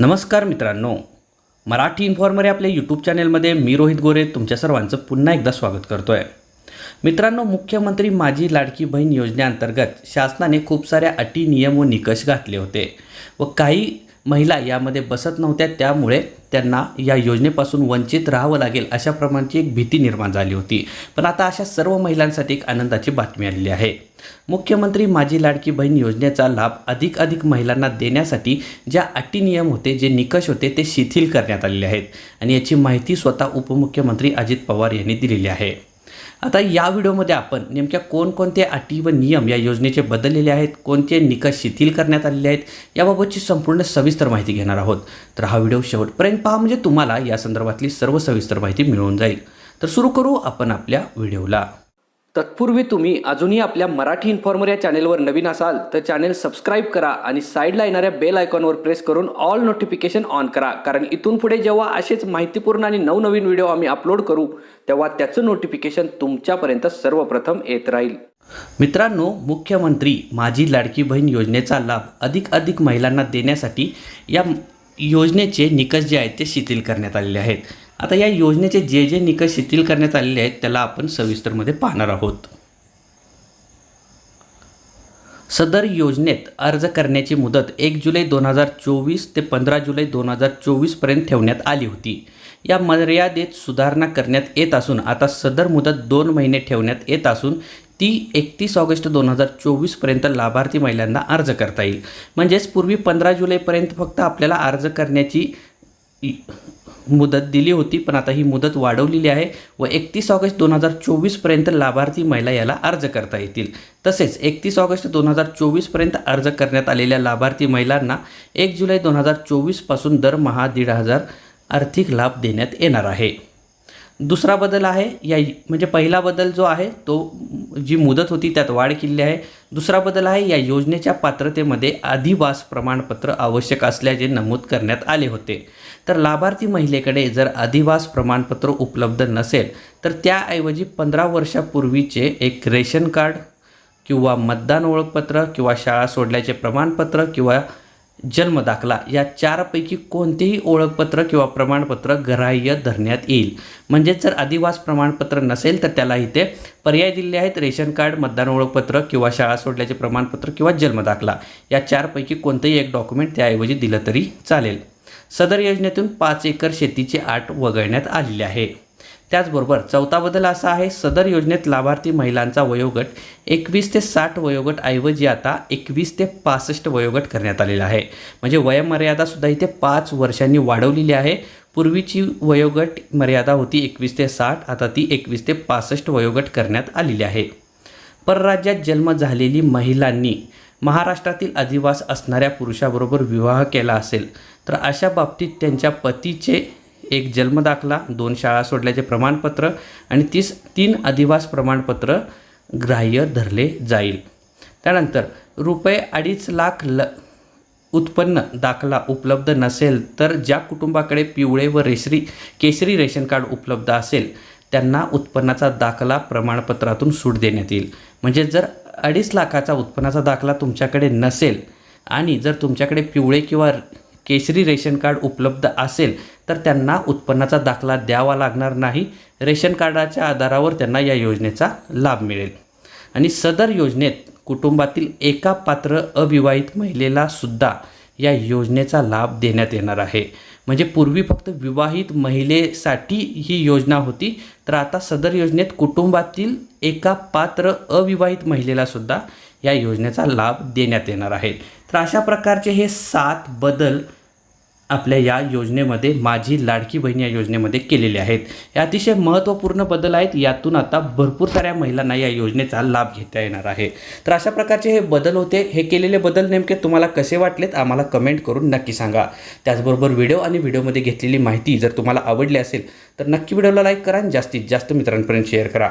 नमस्कार मित्रांनो. मराठी इन्फॉर्मर या आपल्या यूट्यूब चॅनेलमध्ये मी रोहित गोरे तुमच्या सर्वांचं पुन्हा एकदा स्वागत करतो आहे मित्रांनो मुख्यमंत्री माझी लाडकी बहीण योजनेअंतर्गत शासनाने खूप साऱ्या अटी नियम व निकष घातले होते व काही महिला यामध्ये बसत नव्हत्या त्यामुळे त्यांना या योजनेपासून वंचित राहावं लागेल अशा प्रमाणची एक भीती निर्माण झाली होती. पण आता अशा सर्व महिलांसाठी एक आनंदाची बातमी आलेली आहे. मुख्यमंत्री माझी लाडकी बहीण योजनेचा लाभ अधिक अधिक महिलांना देण्यासाठी ज्या अटी नियम होते जे निकष होते ते शिथिल करण्यात आलेले आहेत. आणि याची माहिती स्वतः उपमुख्यमंत्री अजित पवार यांनी दिलेली आहे. आता या व्हिडिओमध्ये आपण नेमक्या कोणकोणते अटी व नियम या योजनेचे बदललेले आहेत कोणते निकष शिथिल करण्यात आलेले आहेत याबाबतची संपूर्ण सविस्तर माहिती घेणार आहोत. तर हा व्हिडिओ शेवटपर्यंत पहा म्हणजे तुम्हाला या संदर्भातली सर्व सविस्तर माहिती मिळून जाईल. तर सुरू करू आपण आपल्या व्हिडिओला. तत्पूर्वी तुम्ही अजूनही आपल्या मराठी इन्फॉर्मर या चॅनेलवर नवीन असाल तर चॅनेल सबस्क्राईब करा आणि साईडला येणाऱ्या बेल आयकॉनवर प्रेस करून ऑल नोटिफिकेशन ऑन करा. कारण इथून पुढे जेव्हा असेच माहितीपूर्ण आणि नवनवीन व्हिडिओ आम्ही अपलोड करू तेव्हा त्याचं नोटिफिकेशन तुमच्यापर्यंत सर्वप्रथम येत राहील. मित्रांनो मुख्यमंत्री माझी लाडकी बहीण योजनेचा लाभ अधिक अधिक महिलांना देण्यासाठी या योजनेचे निकष जे आहेत ते शिथिल करण्यात आलेले आहेत. आता या योजनेचे जे जे निकष शिथिल करण्यात आलेले आहेत त्याला आपण सविस्तरमध्ये पाहणार आहोत. सदर योजनेत अर्ज करण्याची मुदत एक जुलै दोन हजार चोवीस ते पंधरा जुलै दोन हजार चोवीसपर्यंत ठेवण्यात आली होती. या मर्यादेत सुधारणा करण्यात येत असून आता सदर मुदत दोन महिने ठेवण्यात येत असून ती एकतीस ऑगस्ट दोन हजार चोवीसपर्यंत लाभार्थी महिलांना अर्ज करता येईल. म्हणजेच पूर्वी पंधरा जुलैपर्यंत फक्त आपल्याला अर्ज करण्याची इ- मुदत दिली होती पण आता ही मुदत वाढवलेली आहे व एकतीस ऑगस्ट दोन हजार चोवीसपर्यंत लाभार्थी महिला याला अर्ज करता येतील. तसेच एकतीस ऑगस्ट दोन हजार चोवीसपर्यंत अर्ज करण्यात आलेल्या लाभार्थी महिलांना एक जुलै दोन हजार चोवीसपासून दरमहा दीड हजार आर्थिक लाभ देण्यात येणार आहे. दुसरा बदल आहे या म्हणजे पहिला बदल जो आहे तो जी मुदत होती त्यात वाढ केली आहे. दुसरा बदल आहे या योजनेच्या पात्रतेमध्ये अधिवास प्रमाणपत्र आवश्यक असल्याचे नमूद करण्यात आले होते. तर लाभार्थी महिलेकडे जर अधिवास प्रमाणपत्र उपलब्ध नसेल तर त्याऐवजी पंधरा वर्षापूर्वीचे एक रेशन कार्ड किंवा मतदान ओळखपत्र किंवा शाळा सोडल्याचे प्रमाणपत्र किंवा जन्मदाखला या चारपैकी कोणतेही ओळखपत्र किंवा प्रमाणपत्र ग्राह्य धरण्यात येईल. म्हणजेच जर अधिवास प्रमाणपत्र नसेल तर त्याला इथे पर्याय दिले आहेत. रेशन कार्ड मतदान ओळखपत्र किंवा शाळा सोडल्याचे प्रमाणपत्र किंवा जन्मदाखला या चारपैकी कोणतंही एक डॉक्युमेंट त्याऐवजी दिलं तरी चालेल. सदर योजनेतून पाच एकर शेतीची आट वगळण्यात आलेली आहे. त्याचबरोबर चौथा बदल असा आहे सदर योजनेत लाभार्थी महिलांचा वयोगट एकवीस ते साठ वयोगट ऐवजी आता एकवीस ते पासष्ट वयोगट करण्यात आलेला आहे. म्हणजे वयमर्यादासुद्धा इथे पाच वर्षांनी वाढवलेली आहे. पूर्वीची वयोगट मर्यादा होती एकवीस ते साठ आता ती एकवीस ते पासष्ट वयोगट करण्यात आलेली आहे. परराज्यात जन्म झालेली महिलांनी महाराष्ट्रातील अधिवास असणाऱ्या पुरुषाबरोबर विवाह केला असेल तर अशा बाबतीत त्यांच्या पतीचे एक जन्मदाखला दोन शाळा सोडल्याचे प्रमाणपत्र आणि तीस तीन अधिवास प्रमाणपत्र ग्राह्य धरले जाईल. त्यानंतर रुपये अडीच लाख ल उत्पन्न दाखला उपलब्ध नसेल तर ज्या कुटुंबाकडे पिवळे व रेशरी केशरी रेशन कार्ड उपलब्ध असेल त्यांना उत्पन्नाचा दाखला प्रमाणपत्रातून सूट देण्यात येईल. म्हणजे जर अडीच लाखाचा उत्पन्नाचा दाखला तुमच्याकडे नसेल आणि जर तुमच्याकडे पिवळे किंवा केशरी रेशन कार्ड उपलब्ध असेल तर त्यांना उत्पन्नाचा दाखला द्यावा लागणार नाही. रेशन कार्डाच्या आधारावर त्यांना या योजनेचा लाभ मिळेल. आणि सदर योजनेत कुटुंबातील एका पात्र अविवाहित महिलेला सुद्धा या योजनेचा लाभ देण्यात येणार आहे. म्हणजे पूर्वी फक्त विवाहित महिलेसाठी ही योजना होती तर आता सदर योजनेत कुटुंबातील एका पात्र अविवाहित महिलेला सुद्धा या योजनेचा लाभ देण्यात येणार आहे. तर अशा प्रकारचे हे सात बदल आपल्या या योजनेमध्ये माझी लाडकी बहीण या योजनेमध्ये केलेले आहेत. हे अतिशय महत्त्वपूर्ण बदल आहेत. यातून आता भरपूर साऱ्या महिलांना या योजनेचा लाभ घेता येणार आहे. तर अशा प्रकारचे हे बदल होते. हे केलेले बदल नेमके तुम्हाला कसे वाटलेत? आम्हाला कमेंट करून नक्की सांगा. त्याचबरोबर व्हिडिओ आणि व्हिडिओमध्ये घेतलेली माहिती जर तुम्हाला आवडली असेल तर नक्की व्हिडिओला लाईक करा आणि जास्तीत जास्त मित्रांपर्यंत शेअर करा.